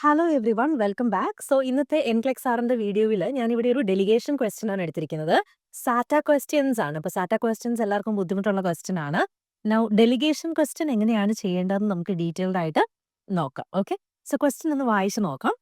Hello everyone welcome back so ഇന്നത്തെ NCLEX സാറിന്റെ വീഡിയോയിൽ ഞാൻ ഇവിടെ ഒരു ഡെലിഗേഷൻ ക്വസ്റ്റ്യൻ ആണ് എടുത്തിരിക്കുന്നത്. സാറ്റ ക്വസ്റ്റ്യൻസ് ആണ്. അപ്പൊ സാറ്റ ക്വസ്റ്റ്യൻസ് എല്ലാവർക്കും ബുദ്ധിമുട്ടുള്ള ക്വസ്റ്റ്യൻ ആണ്. നൗ ഡെലിഗേഷൻ ക്വസ്റ്റ്യൻ എങ്ങനെയാണ് ചെയ്യേണ്ടതെന്ന് നമുക്ക് ഡീറ്റെയിൽഡ് ആയിട്ട് നോക്കാം. ഓക്കെ സോ ക്വസ്റ്റ്യൻ ഒന്ന് വായിച്ചു നോക്കാം.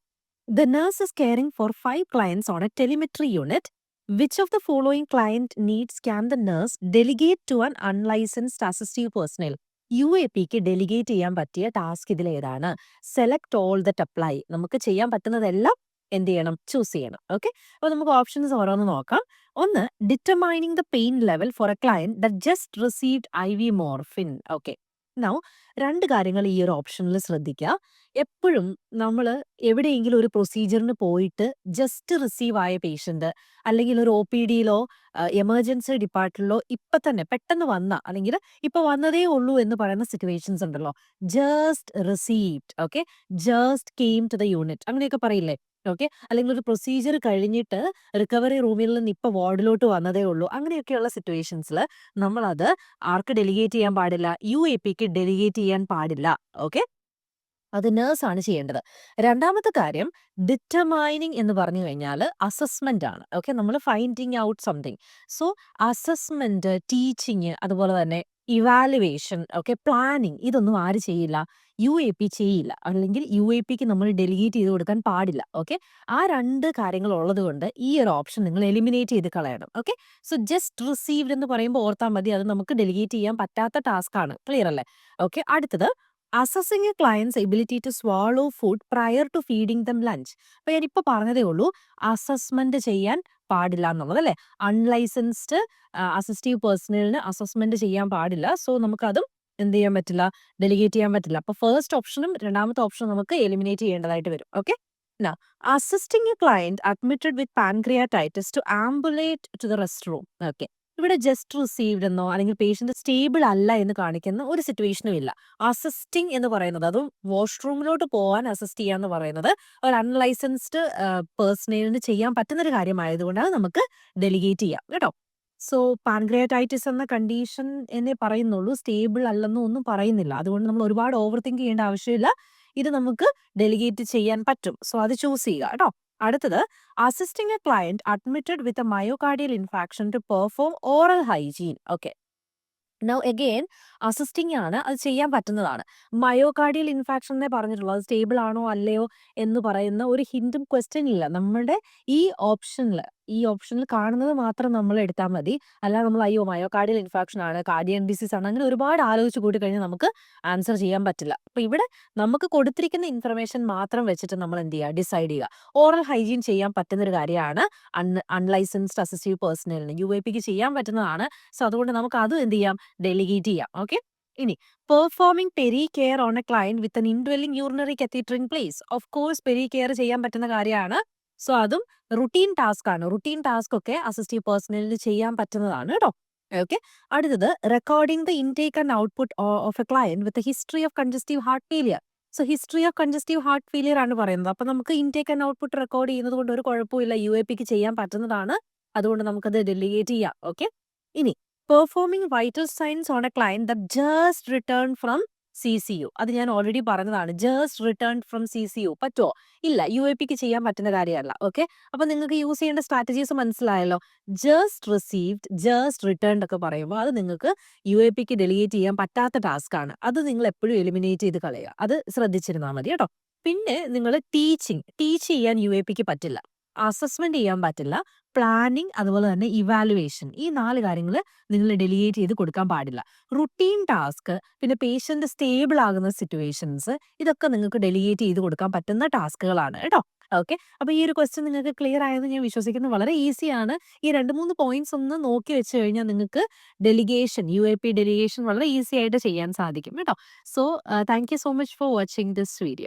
The nurse is caring for five clients on a telemetry unit which of the following client needs can the nurse delegate to an unlicensed assistive personnel? U A പിക്ക് ഡെലിഗേറ്റ് ചെയ്യാൻ പറ്റിയ task ഇതിൽ ഏതാണ്? Select all that apply. നമുക്ക് ചെയ്യാൻ പറ്റുന്നതെല്ലാം എന്ത് ചെയ്യണം? Choose ചെയ്യണം. ഓക്കെ? അപ്പോൾ നമുക്ക് ഓപ്ഷൻസ് ഓരോന്ന് നോക്കാം. ഒന്ന് determining the pain level for a client the just received I V morphine okay? Now രണ്ട് കാര്യങ്ങൾ ഈ ഒരു ഓപ്ഷനിൽ ശ്രദ്ധിക്കുക എപ്പോഴും നമ്മൾ എവിടെയെങ്കിലും ഒരു പ്രൊസീജിയറിന് പോയിട്ട് ജസ്റ്റ് റിസീവ് ആയ പേഷ്യന്റ് അല്ലെങ്കിൽ ഒരു ഒ പി ഡിയിലോ എമർജൻസി ഡിപ്പാർട്ട്മെന്റിലോ ഇപ്പൊ തന്നെ പെട്ടെന്ന് വന്ന അല്ലെങ്കിൽ ഇപ്പൊ വന്നതേ ഉള്ളൂ എന്ന് പറയുന്ന സിറ്റുവേഷൻസ് ഉണ്ടല്ലോ. Just received okay just came to the unit അങ്ങനെയൊക്കെ പറയില്ലേ? ഓക്കെ? അല്ലെങ്കിൽ ഒരു പ്രൊസീജിയർ കഴിഞ്ഞിട്ട് റിക്കവറി റൂമിൽ നിന്ന് ഇപ്പൊ വാർഡിലോട്ട് വന്നതേ ഉള്ളൂ. അങ്ങനെയൊക്കെയുള്ള സിറ്റുവേഷൻസിൽ നമ്മൾ അത് ആർക്ക് ഡെലിഗേറ്റ് ചെയ്യാൻ പാടില്ല? യു എ പിക്ക് ഡെലിഗേറ്റ് ചെയ്യാൻ പാടില്ല. ഓക്കെ? അത് നേഴ്സാണ് ചെയ്യേണ്ടത്. രണ്ടാമത്തെ കാര്യം ഡിറ്റർമൈനിങ് എന്ന് പറഞ്ഞു കഴിഞ്ഞാൽ അസസ്മെന്റ് ആണ്. ഓക്കെ? നമ്മൾ finding out something so assessment teaching അതുപോലെ തന്നെ ഇവാലുവേഷൻ ഓക്കെ പ്ലാനിങ് ഇതൊന്നും ആര് ചെയ്യില്ല. യു എ പി ചെയ്യില്ല. അല്ലെങ്കിൽ യു എ പിക്ക് നമ്മൾ ഡെലിഗേറ്റ് ചെയ്ത് കൊടുക്കാൻ പാടില്ല ഓക്കെ ആ രണ്ട് കാര്യങ്ങൾ ഉള്ളത് കൊണ്ട് ഈ ഒരു ഓപ്ഷൻ നിങ്ങൾ എലിമിനേറ്റ് ചെയ്ത് കളയണം ഓക്കെ സോ ജസ്റ്റ് റിസീവ്ഡ് എന്ന് പറയുമ്പോൾ ഓർത്താൽ മതി അത് നമുക്ക് ഡെലിഗേറ്റ് ചെയ്യാൻ പറ്റാത്ത ടാസ്ക് ആണ്. ക്ലിയർ അല്ലേ? ഓക്കെ അടുത്തത് assessing a clients ability to swallow food prior to feeding them lunch അപ്പൊ ഇപ്പൊ പറഞ്ഞതേ ഉള്ളൂ അസസ്മെന്റ് ചെയ്യാൻ പാടില്ല എന്നുള്ളത് അല്ലെ? അൺലൈസൻസ്ഡ് അസിസ്റ്റീവ് പേഴ്സണലിന് അസസ്മെന്റ് ചെയ്യാൻ പാടില്ല. സോ നമുക്കതും എന്ത് ചെയ്യാൻ പറ്റില്ല? ഡെലിഗേറ്റ് ചെയ്യാൻ പറ്റില്ല. അപ്പൊ ഫസ്റ്റ് ഓപ്ഷനും രണ്ടാമത്തെ ഓപ്ഷനും നമുക്ക് എലിമിനേറ്റ് ചെയ്യേണ്ടതായിട്ട് വരും. Okay assisting a client admitted with pancreatitis to ambulate to the restroom okay ഇവിടെ ജസ്റ്റ് റിസീവ്ഡ് എന്നോ അല്ലെങ്കിൽ പേഷ്യന്റ് സ്റ്റേബിൾ അല്ല എന്ന് കാണിക്കുന്ന ഒരു സിറ്റുവേഷനും ഇല്ല. അസിസ്റ്റിംഗ് എന്ന് പറയുന്നത് അതും വാഷ്റൂമിലോട്ട് പോകാൻ അസിസ്റ്റ് ചെയ്യുക എന്ന് പറയുന്നത് ഒരു അൺലൈസൻസ്ഡ് പേഴ്സണലിന് ചെയ്യാൻ പറ്റുന്ന ഒരു കാര്യമായതുകൊണ്ടാണ് നമുക്ക് ഡെലിഗേറ്റ് ചെയ്യാം കേട്ടോ? സോ പാൻക്രിയാറ്റൈറ്റിസ് എന്ന കണ്ടീഷൻ എന്നേ പറയുന്നുള്ളൂ. സ്റ്റേബിൾ അല്ലെന്നും ഒന്നും പറയുന്നില്ല. അതുകൊണ്ട് നമ്മൾ ഒരുപാട് ഓവർ തിങ്ക് ചെയ്യേണ്ട ആവശ്യമില്ല. ഇത് നമുക്ക് ഡെലിഗേറ്റ് ചെയ്യാൻ പറ്റും. സോ അത് ചൂസ് ചെയ്യുക കേട്ടോ? അടുത്തത് assisting a client admitted with a myocardial infarction to perform oral hygiene okay now again assisting ആണ് അത് ചെയ്യാൻ പറ്റുന്നതാണ്. മയോകാർഡിയൽ ഇൻഫാക്ഷൻ എന്നേ പറഞ്ഞിട്ടുള്ളൂ. അത് സ്റ്റേബിൾ ആണോ അല്ലയോ എന്ന് പറയുന്ന ഒരു ഹിന്ദും ക്വസ്റ്റ്യൻ ഇല്ല. നമ്മുടെ ഈ ഓപ്ഷനിൽ ഈ ഓപ്ഷനിൽ കാണുന്നത് മാത്രം നമ്മൾ എടുത്താൽ മതി. അല്ലാതെ നമ്മൾ അയ്യോ മയോകാർഡിയൽ ഇൻഫാക്ഷൻ ആണ് കാർഡിയൻ ഡിസീസ് ആണ് അങ്ങനെ ഒരുപാട് ആലോചിച്ച് കൂട്ടി കഴിഞ്ഞാൽ നമുക്ക് ആൻസർ ചെയ്യാൻ പറ്റില്ല. അപ്പൊ ഇവിടെ നമുക്ക് കൊടുത്തിരിക്കുന്ന ഇൻഫർമേഷൻ മാത്രം വെച്ചിട്ട് നമ്മൾ എന്ത് ചെയ്യുക? ഡിസൈഡ് ചെയ്യുക. ഓറൽ ഹൈജീൻ ചെയ്യാൻ പറ്റുന്ന ഒരു കാര്യമാണ് അൺ അൺലൈസൻസ്ഡ് അസിസ്റ്റീവ് പേഴ്സണലിന് യു എ പിക്ക് ചെയ്യാൻ പറ്റുന്നതാണ്. സോ അതുകൊണ്ട് നമുക്ക് അതും എന്ത് ചെയ്യാം? ഡെലിഗേറ്റ് ചെയ്യാം. ഓക്കെ? ഇനി performing peri care on a client with an indwelling urinary catheter in place. Of course peri care ചെയ്യാൻ പറ്റുന്ന കാര്യമാണ് സോ അതും റുട്ടീൻ ടാസ്ക് ആണ് റുട്ടീൻ ടാസ്ക് ഒക്കെ അസിസ്റ്റീവ് പേഴ്സണലിന് ചെയ്യാൻ പറ്റുന്നതാണ് കേട്ടോ ഓക്കെ? അടുത്തത് recording the intake and output of a client with history of congestive heart failure so history of congestive heart failure ആണ് പറയുന്നത്. അപ്പൊ നമുക്ക് ഇൻടേക്ക് ആൻഡ് ഔട്ട്പുട്ട് റെക്കോർഡ് ചെയ്യുന്നത് കൊണ്ട് ഒരു കുഴപ്പമില്ല യു എ പിക്ക് ചെയ്യാൻ പറ്റുന്നതാണ്. അതുകൊണ്ട് നമുക്കത് ഡെലിഗേറ്റ് ചെയ്യാം. ഓക്കെ? ഇനി performing vital signs on a client the just return from C C U. അത് ഞാൻ ഓൾറെഡി പറഞ്ഞതാണ്. Just return from C C U പറ്റുമോ ഇല്ല. യു എ പിക്ക് ചെയ്യാൻ പറ്റുന്ന കാര്യമല്ല. ഓക്കെ അപ്പൊ നിങ്ങൾക്ക് യൂസ് ചെയ്യേണ്ട സ്ട്രാറ്റജീസ് മനസ്സിലായല്ലോ? ജസ്റ്റ് റിസീവ്ഡ് ജസ്റ്റ് റിട്ടേൺ ഒക്കെ പറയുമ്പോൾ അത് നിങ്ങൾക്ക് യു എ പിക്ക് ഡെലിഗേറ്റ് ചെയ്യാൻ പറ്റാത്ത ടാസ്ക് ആണ്. അത് നിങ്ങൾ എപ്പോഴും എലിമിനേറ്റ് ചെയ്ത് കളയുക. അത് ശ്രദ്ധിച്ചിരുന്നാൽ മതി കേട്ടോ. പിന്നെ നിങ്ങൾ ടീച്ചിങ് ടീച്ച് ചെയ്യാൻ യു എ പിക്ക് പറ്റില്ല. അസസ്മെന്റ് ചെയ്യാൻ പറ്റില്ല. പ്ലാനിങ് അതുപോലെ തന്നെ ഇവാലുവേഷൻ ഈ നാല് കാര്യങ്ങൾ നിങ്ങൾ ഡെലിഗേറ്റ് ചെയ്ത് കൊടുക്കാൻ പാടില്ല. റുട്ടീൻ ടാസ്ക് പിന്നെ പേഷ്യന്റ് സ്റ്റേബിൾ ആകുന്ന സിറ്റുവേഷൻസ് ഇതൊക്കെ നിങ്ങൾക്ക് ഡെലിഗേറ്റ് ചെയ്ത് കൊടുക്കാൻ പറ്റുന്ന ടാസ്കുകളാണ് കേട്ടോ. ഓക്കെ അപ്പൊ ഈ ഒരു ക്വസ്റ്റ്യൻ നിങ്ങൾക്ക് ക്ലിയർ ആയെന്ന് ഞാൻ വിശ്വസിക്കുന്നു. വളരെ ഈസിയാണ് ഈ രണ്ട് മൂന്ന് പോയിന്റ്സ് ഒന്ന് നോക്കി വെച്ച് കഴിഞ്ഞാൽ നിങ്ങൾക്ക് delegation U A P delegation വളരെ ഈസി ആയിട്ട് ചെയ്യാൻ സാധിക്കും കേട്ടോ. So thank you so much for watching this video